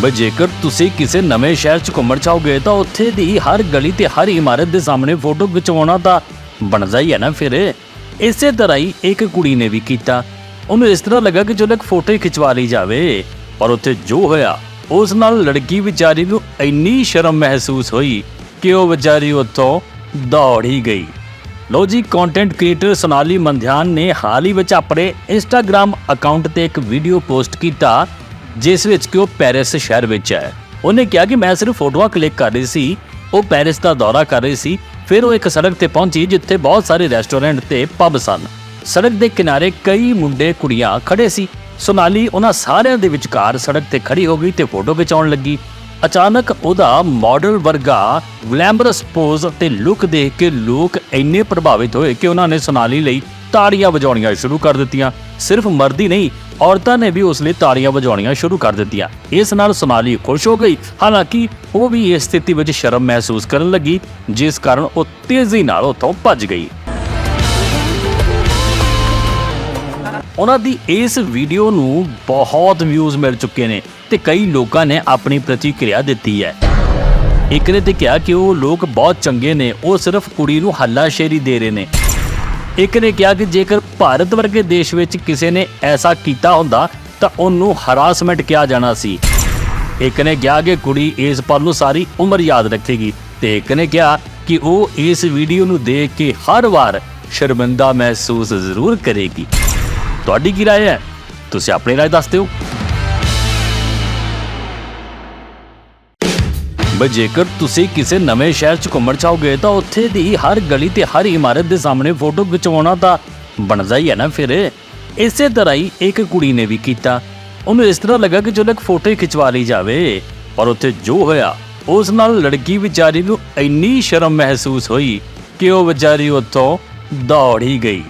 ਬਈ ਜੇਕਰ ਤੁਸੀਂ ਕਿਸੇ ਨਵੇਂ ਸ਼ਹਿਰ 'ਚ ਘੁੰਮਣ ਚਾਹੋਗੇ ਤਾਂ ਉੱਥੇ ਦੀ ਹਰ ਗਲੀ ਤੇ ਹਰ ਇਮਾਰਤ ਦੇ ਸਾਹਮਣੇ ਫੋਟੋ ਖਿਚਵਾਉਣਾ ਤਾਂ ਬਣਦਾ ਹੀ ਹੈ ਨਾ ਫਿਰ। ਇਸੇ ਤਰ੍ਹਾਂ ਹੀ ਇੱਕ ਕੁੜੀ ਨੇ ਵੀ ਕੀਤਾ। ਉਹਨੂੰ ਇਸ ਤਰ੍ਹਾਂ ਲੱਗਾ ਕਿ ਚਲੋ ਇੱਕ ਫੋਟੋ ਹੀ ਖਿਚਵਾ ਲਈ ਜਾਵੇ। ਪਰ ਉੱਥੇ ਜੋ ਹੋਇਆ, ਉਸ ਨਾਲ ਲੜਕੀ ਵਿਚਾਰੀ ਨੂੰ ਇੰਨੀ ਸ਼ਰਮ ਮਹਿਸੂਸ ਹੋਈ ਕਿ ਉਹ ਵਿਚਾਰੀ ਉੱਥੋਂ ਦੌੜ ਹੀ ਗਈ। ਲੋ ਜੀ ਕੰਟੈਂਟ ਕ੍ਰੀਏਟਰ ਸੋਨਾਲੀ ਮੰਧਿਆਨ ਨੇ ਹਾਲ ਹੀ ਵਿੱਚ ਆਪਣੇ ਇੰਸਟਾਗ੍ਰam ਅਕਾਊਂਟ ਤੇ ਇੱਕ ਵੀਡੀਓ ਪੋਸਟ ਕੀਤਾ। ਜਿਸ ਵਿੱਚ ਕਿ ਉਹ ਪੈਰਿਸ ਸ਼ਹਿਰ ਵਿੱਚ ਹੈ। ਉਹਨੇ ਕਿਹਾ ਕਿ ਮੈਂ ਸਿਰਫ ਫੋਟੋਆਂ ਕਲਿੱਕ ਕਰ ਰਹੀ ਸੀ, ਉਹ ਪੈਰਿਸ ਦਾ ਦੌਰਾ ਕਰ ਰਹੀ ਸੀ, ਫਿਰ ਉਹ ਇੱਕ ਸੜਕ ਤੇ ਪਹੁੰਚੀ ਜਿੱਥੇ ਬਹੁਤ ਸਾਰੇ ਰੈਸਟੋਰੈਂਟ ਤੇ ਪਬ ਸਨ। ਸੜਕ ਦੇ ਕਿਨਾਰੇ ਕਈ ਮੁੰਡੇ ਕੁੜੀਆਂ ਖੜੇ ਸੀ। ਸੋਨਾਲੀ ਉਹਨਾਂ ਸਾਰਿਆਂ ਦੇ ਵਿਚਕਾਰ ਸੜਕ ਤੇ ਖੜੀ ਹੋ ਗਈ ਤੇ ਫੋਟੋ ਖਿਚਾਉਣ ਲੱਗੀ। ਅਚਾਨਕ ਉਹਦਾ ਮਾਡਲ ਵਰਗਾ ਗਲੈਮਰਸ ਪੋਜ਼ ਤੇ ਲੁੱਕ ਦੇਖ ਕੇ ਲੋਕ ਇੰਨੇ ਪ੍ਰਭਾਵਿਤ ਹੋਏ ਕਿ ਉਹਨਾਂ ਨੇ ਸੋਨਾਲੀ ਲਈ ਤਾੜੀਆਂ ਵਜਾਉਣੀਆਂ ਸ਼ੁਰੂ ਕਰ ਦਿੱਤੀਆਂ। ਸਿਰਫ ਮਰਦੀ ਨਹੀਂ, ਔਰਤਾਂ ਨੇ ਵੀ ਉਸ ਲਈ ਤਾੜੀਆਂ ਵਜਾਉਣੀਆਂ ਸ਼ੁਰੂ ਕਰ ਦਿੱਤੀਆਂ। ਇਸ ਨਾਲ ਸੋਨਾਲੀ ਖੁਸ਼ ਹੋ ਗਈ। ਹਾਲਾਂਕਿ ਉਹ ਵੀ ਇਸ ਸਥਿਤੀ ਵਿੱਚ ਸ਼ਰਮ ਮਹਿਸੂਸ ਕਰਨ ਲੱਗੀ, ਜਿਸ ਕਾਰਨ ਉਹ ਤੇਜ਼ੀ ਨਾਲ ਉੱਥੋਂ ਭੱਜ ਗਈ। ਉਹਨਾਂ ਦੀ ਇਸ ਵੀਡੀਓ ਨੂੰ ਬਹੁਤ ਵਿਊਜ਼ ਮਿਲ ਚੁੱਕੇ ਨੇ ਤੇ ਕਈ ਲੋਕਾਂ ਨੇ ਆਪਣੀ ਪ੍ਰਤੀਕਿਰਿਆ ਦਿੱਤੀ ਹੈ। ਇੱਕ ਨੇ ਤੇ ਕਿਹਾ ਕਿ ਉਹ ਲੋਕ ਬਹੁਤ ਚੰਗੇ ਨੇ, ਉਹ ਸਿਰਫ ਕੁੜੀ ਨੂੰ ਹੱਲਾਸ਼ੇਰੀ ਦੇ ਰਹੇ ਨੇ। ਇੱਕ ਨੇ ਕਿਹਾ ਕਿ ਜੇਕਰ ਭਾਰਤ ਵਰਗੇ ਦੇਸ਼ ਵਿੱਚ ਕਿਸੇ ਨੇ ਐਸਾ ਕੀਤਾ ਹੁੰਦਾ, ਤਾਂ ਉਹਨੂੰ ਹਰਾਸਮੈਂਟ ਕਿਹਾ ਜਾਣਾ ਸੀ। ਇੱਕ ਨੇ ਕਿਹਾ ਕਿ ਕੁੜੀ ਇਸ ਪਲ ਨੂੰ ਸਾਰੀ ਉਮਰ ਯਾਦ ਰੱਖੇਗੀ ਤੇ ਇੱਕ ਨੇ ਕਿਹਾ ਕਿ ਉਹ ਇਸ ਵੀਡੀਓ ਨੂੰ ਦੇਖ ਕੇ ਹਰ ਵਾਰ ਸ਼ਰਮਿੰਦਾ ਮਹਿਸੂਸ ਜ਼ਰੂਰ ਕਰੇਗੀ। ਤੁਹਾਡੀ ਕੀ رائے ਹੈ ਤੁਸੀਂ ਆਪਣੀ رائے ਦੱਸ ਦਿਓ ਬਈ ਜੇਕਰ ਤੁਸੀਂ ਕਿਸੇ ਨਵੇਂ ਸ਼ਹਿਰ 'ਚ ਘੁੰਮਣ ਚਾਹੋਗੇ ਤਾਂ ਉੱਥੇ ਦੀ ਹਰ ਗਲੀ ਤੇ ਹਰ ਇਮਾਰਤ ਦੇ ਸਾਹਮਣੇ ਫੋਟੋ ਖਿਚਵਾਉਣਾ ਤਾਂ ਬਣਦਾ ਹੀ ਹੈ ਨਾ ਫਿਰ ਇਸੇ ਤਰ੍ਹਾਂ ਹੀ ਇੱਕ ਕੁੜੀ ਨੇ ਵੀ ਕੀਤਾ ਉਹਨੂੰ ਇਸ ਤਰ੍ਹਾਂ ਲੱਗਾ ਕਿ ਚਲੋ ਇੱਕ ਫੋਟੋ ਹੀ ਖਿਚਵਾ ਲਈ ਜਾਵੇ ਪਰ ਉੱਥੇ ਜੋ ਹੋਇਆ ਉਸ ਨਾਲ ਲੜਕੀ ਵਿਚਾਰੀ ਨੂੰ ਇੰਨੀ ਸ਼ਰਮ ਮਹਿਸੂਸ ਹੋਈ ਕਿ ਉਹ ਵਿਚਾਰੀ ਉੱਥੋਂ ਦੌੜ ਹੀ ਗਈ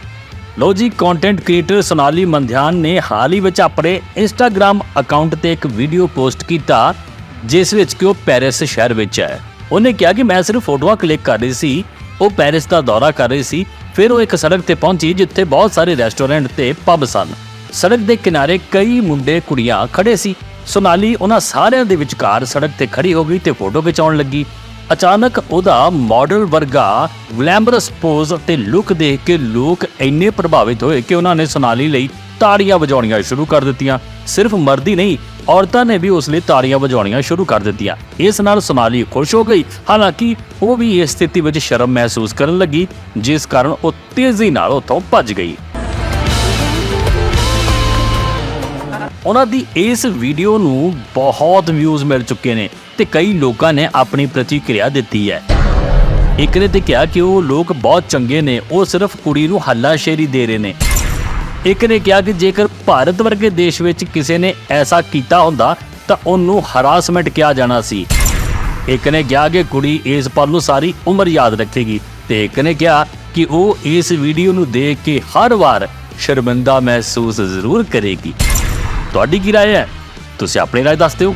ਲੋ ਜੀ ਕੰਟੈਂਟ ਕ੍ਰੀਏਟਰ ਸੋਨਾਲੀ ਮੰਧਿਆਨ ਨੇ ਹਾਲ ਹੀ ਵਿੱਚ ਆਪਣੇ ਇੰਸਟਾਗ੍ਰam ਅਕਾਊਂਟ ਤੇ ਇੱਕ ਵੀਡੀਓ ਪੋਸਟ ਕੀਤਾ, ਜਿਸ ਵਿੱਚ ਕਿ ਉਹ ਪੈਰਿਸ ਸ਼ਹਿਰ ਵਿੱਚ ਹੈ। ਉਹਨੇ ਕਿਹਾ ਕਿ ਮੈਂ ਸਿਰਫ ਫੋਟੋਆਂ ਕਲਿੱਕ ਕਰ ਰਹੀ ਸੀ, ਉਹ ਪੈਰਿਸ ਦਾ ਦੌਰਾ ਕਰ ਰਹੀ ਸੀ, ਫਿਰ ਉਹ ਇੱਕ ਸੜਕ ਤੇ ਪਹੁੰਚੀ, ਜਿੱਥੇ ਬਹੁਤ ਸਾਰੇ ਰੈਸਟੋਰੈਂਟ ਤੇ ਪਬ ਸਨ। ਸੜਕ ਦੇ ਕਿਨਾਰੇ ਕਈ ਮੁੰਡੇ, ਕੁੜੀਆਂ ਖੜੇ ਸੀ। ਸੋਨਾਲੀ ਉਹਨਾਂ ਸਾਰਿਆਂ ਦੇ ਵਿਚਕਾਰ ਸੜਕ ਤੇ ਖੜੀ ਹੋ ਗਈ ਤੇ ਫੋਟੋ ਖਿਚਾਉਣ ਲੱਗੀ। ਅਚਾਨਕ ਉਹਦਾ ਮਾਡਲ ਵਰਗਾ ਗਲੈਮਰਸ ਪੋਜ਼ ਤੇ ਲੁੱਕ ਦੇਖ ਕੇ ਲੋਕ ਇੰਨੇ ਪ੍ਰਭਾਵਿਤ ਹੋਏ ਕਿ ਉਹਨਾਂ ਨੇ ਸੋਨਾਲੀ ਲਈ ਤਾੜੀਆਂ ਵਜਾਉਣੀਆਂ ਸ਼ੁਰੂ ਕਰ ਦਿੱਤੀਆਂ। ਸਿਰਫ ਮਰਦੀ ਨਹੀਂ, ਔਰਤਾਂ ਨੇ ਵੀ ਉਸ ਲਈ ਤਾੜੀਆਂ ਵਜਾਉਣੀਆਂ ਸ਼ੁਰੂ ਕਰ ਦਿੱਤੀਆਂ। ਇਸ ਨਾਲ ਸੋਨਾਲੀ ਖੁਸ਼ ਹੋ ਗਈ। ਹਾਲਾਂਕਿ ਉਹ ਵੀ ਇਸ ਸਥਿਤੀ ਵਿੱਚ ਸ਼ਰਮ ਮਹਿਸੂਸ ਕਰਨ ਲੱਗੀ, ਜਿਸ ਕਾਰਨ ਉਹ ਤੇਜ਼ੀ ਨਾਲ ਉੱਥੋਂ ਭੱਜ ਗਈ। ਉਹਨਾਂ ਦੀ ਇਸ ਵੀਡੀਓ ਨੂੰ ਬਹੁਤ ਵਿਊਜ਼ ਮਿਲ ਚੁੱਕੇ ਨੇ ਤੇ ਕਈ ਲੋਕਾਂ ਨੇ ਆਪਣੀ ਪ੍ਰਤੀਕਿਰਿਆ ਦਿੱਤੀ ਹੈ। ਇੱਕ ਨੇ ਤੇ ਕਿਹਾ ਕਿ ਉਹ ਲੋਕ ਬਹੁਤ ਚੰਗੇ ਨੇ, ਉਹ ਸਿਰਫ ਕੁੜੀ ਨੂੰ ਹੱਲਾਸ਼ੇਰੀ ਦੇ ਰਹੇ ਨੇ। ਇੱਕ ਨੇ ਕਿਹਾ ਕਿ ਜੇਕਰ ਭਾਰਤ ਵਰਗੇ ਦੇਸ਼ ਵਿੱਚ ਕਿਸੇ ਨੇ ਐਸਾ ਕੀਤਾ ਹੁੰਦਾ, ਤਾਂ ਉਹਨੂੰ ਹਰਾਸਮੈਂਟ ਕਿਹਾ ਜਾਣਾ ਸੀ। ਇੱਕ ਨੇ ਕਿਹਾ ਕਿ ਕੁੜੀ ਇਸ ਪਲ ਨੂੰ ਸਾਰੀ ਉਮਰ ਯਾਦ ਰੱਖੇਗੀ ਤੇ ਇੱਕ ਨੇ ਕਿਹਾ ਕਿ ਉਹ ਇਸ ਵੀਡੀਓ ਨੂੰ ਦੇਖ ਕੇ ਹਰ ਵਾਰ ਸ਼ਰਮਿੰਦਾ ਮਹਿਸੂਸ ਜ਼ਰੂਰ ਕਰੇਗੀ। ਤੁਹਾਡੀ ਕੀ رائے ਹੈ ਤੁਸੀਂ ਆਪਣੀ رائے ਦੱਸ ਦਿਓ